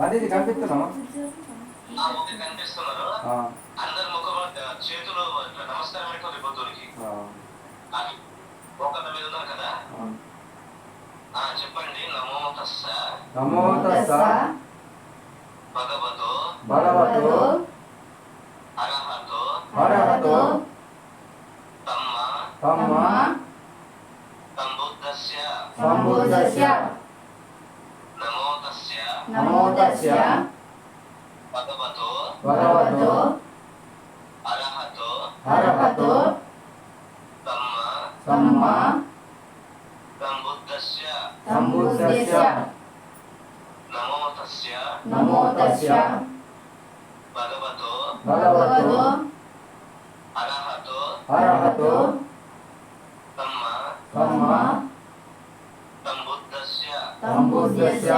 మరి ఇది కనిపిస్తున్నావా? ఆ ఓకే కనిపిస్తున్నారు. ఆ, అందరి ముఖం చేతులు ఇట్లా నమస్కారం పెట్టుకోండి బుద్ధుడికి ఆ, అది ఒకళ్ళ మీద ఉన్నారు కదా. ఆ. ఆ చెప్పండి. నమో తస్స. నమో తస్స. భగవతో. భగవతో. అర్హతో. అర్హతో. తమ్మ. తమ్మ. సంబుద్ధస్య. సంబుద్ధస్య. నమో తస్య భగవతో భగవతో అర్హతో అర్హతో తమ్మ తమ్మ సంబుద్ధస్య సంబుద్ధస్య నమో తస్య నమో తస్య భగవతో భగవతో అర్హతో అర్హతో తమ్మ తమ్మ సంబుద్ధస్య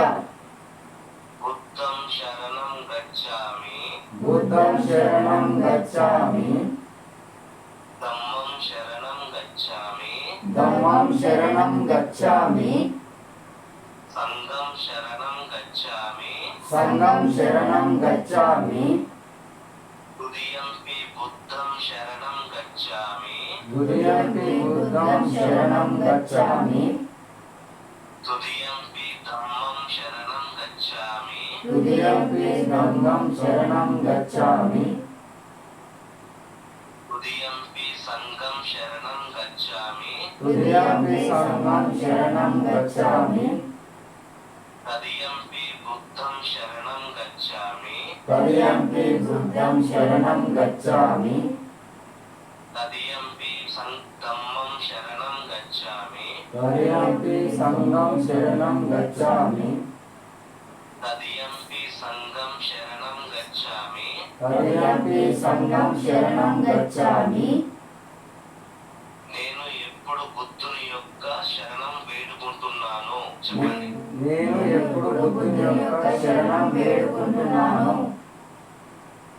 గచ్ఛామి ధమ్మం శరణం గచ్ఛామి ధమ్మం శరణం గచ్ఛామి సంఘం శరణం గచ్ఛామి సంఘం శరణం గచ్ఛామి హృదయంపి బుద్ధం శరణం గచ్ఛామి ద్వితీయంపి బుద్ధం శరణం గచ్ఛామి తృతీయంపి ధమ్మం శరణం గచ్ఛామి ద్వితీయంపి సంఘం శరణం శరణం గచ్ఛామి తృతీయంపి సంఘం శరణం బుద్ధం శరణం గచ్ఛామి తదియంపి బుద్ధం శరణం శరణం గచ్ఛామి తదియంపి సంఘం శరణం సంఘం శరణం గచ్ఛామి నేను ఎప్పుడు బుద్ధుని యొక్క శరణం వేడుకుంటున్నాను. చెప్పండి. నేను ఎప్పుడు బుద్ధుని యొక్క శరణం వేడుకుంటున్నాను.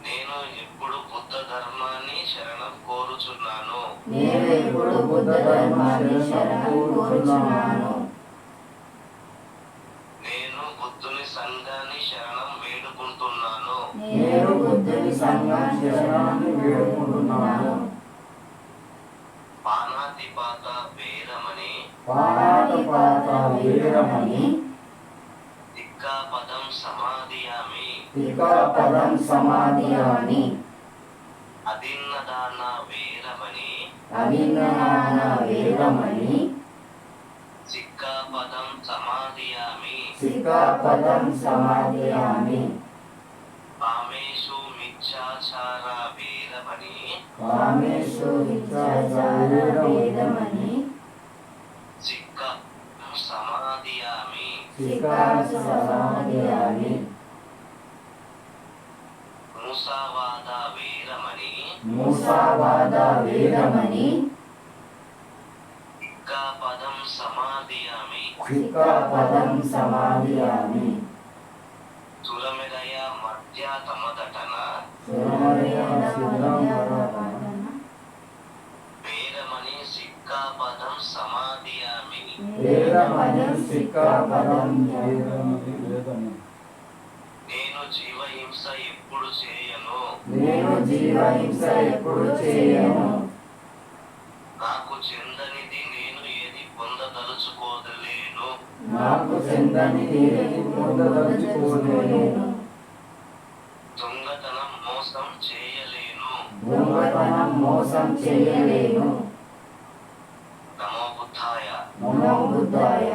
నేను ఎప్పుడు బుద్ధ ధర్మాన్ని శరణం కోరుచున్నాను. నేను ఎప్పుడు బుద్ధ ధర్మాన్ని శరణం కోరుచున్నాను. శరణాన్ని వేడుకుంటున్నాను పానాతిపాత వేరమని పానాతపాత వీరమణి దిక్కాపదం సమాధియామి. అదిన్నదాన సమాధియామి. శిఖాపదం సమాధియామి కామేషు మిథ్యాచార వీరమణి కామేషు విచాచార వేదమణి సిక్క సమాధియామి సమాధియామి. మూసావాద వీరమణి మూసావాద వేదమణి పదం సమాధియామి. శిఖాపదం సమాధియామి. తులమెదయ మధ్య తమదటన సురమయ సిద్ధం నేను జీవహింస ఎప్పుడు చేయను. నేను జీవహింస ఎప్పుడు చేయను. నాకు చెందనిది నేను ఏది పొందదలుచుకోదలేను నాకు చెందని ఏది పొందదలుచుకోలేను. దొంగతనం మోసం చేయలేను. దొంగతనం మోసం చేయలేను నమో బుద్ధాయ నమో బుద్ధాయ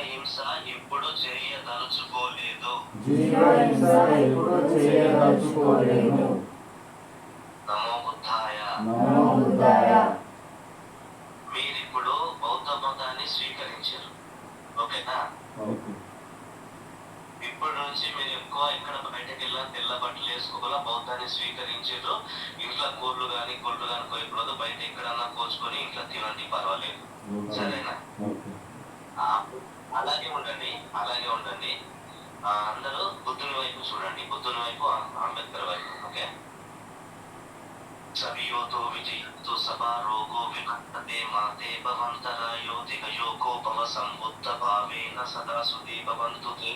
జీవహింస ఎప్పుడు చేయదలుచుకోలేదు. జీవహింస ఎప్పుడు చేయదలుచుకోలేను నమో బుద్ధాయ. నమో బుద్ధాయ. మీరిప్పుడు బౌద్ధ మతాన్ని స్వీకరించారు. ఓకేనా? ఇప్పటి నుంచి మీరు ఎక్కువ ఇక్కడ బయటకు వెళ్ళా తెల్ల బట్టలు వేసుకోవాలా బౌద్ధాన్ని స్వీకరించారు. ఇంట్లో కూరలు కానీ గుడ్లు కానీ కోయకూడదు. బయట ఎక్కడన్నా కోసుకొని ఇంట్లో తినండి పర్వాలేదు. సరేనా? అలాగే ఉండండి అలాగే ఉండండి. అందరూ బుద్ధుని వైపు చూడండి. బుద్ధుని వైపు అంబేద్కర్ వైపు ఓకే? సవియోతో విజయతో సభా రోగో విభక్తే మాతే భవంతరాయో యోగో భవ సంబుద్ధ భావేన సదా సుధీ భవంతు తే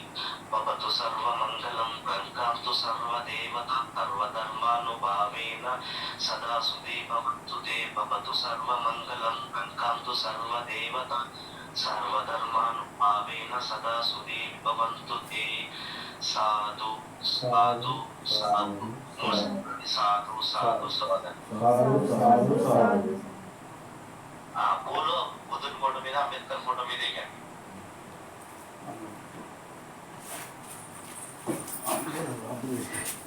భవతు సర్వమంగళం రంకాంతు సర్వదేవత సర్వధర్మానుభావేన సదా సుదే భవతు తే భవతు సర్వమంగళం కంతు సర్వదేవత సర్వధర్మాను భావేన సదా సుదే భవంతు తే సాధు సాధు సాధు సాధు సాధు సాధు. సాధు ఆ పూలు బుద్ధుని ఫోటో మీద అంబేద్కర్ ఫోటో మీద వేయండి Thank you.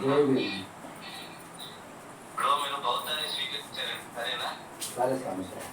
దేవి ఇప్పుడు మీరు బౌద్ధ స్వీకరించారండి సరేనా సరే స్వామి సార్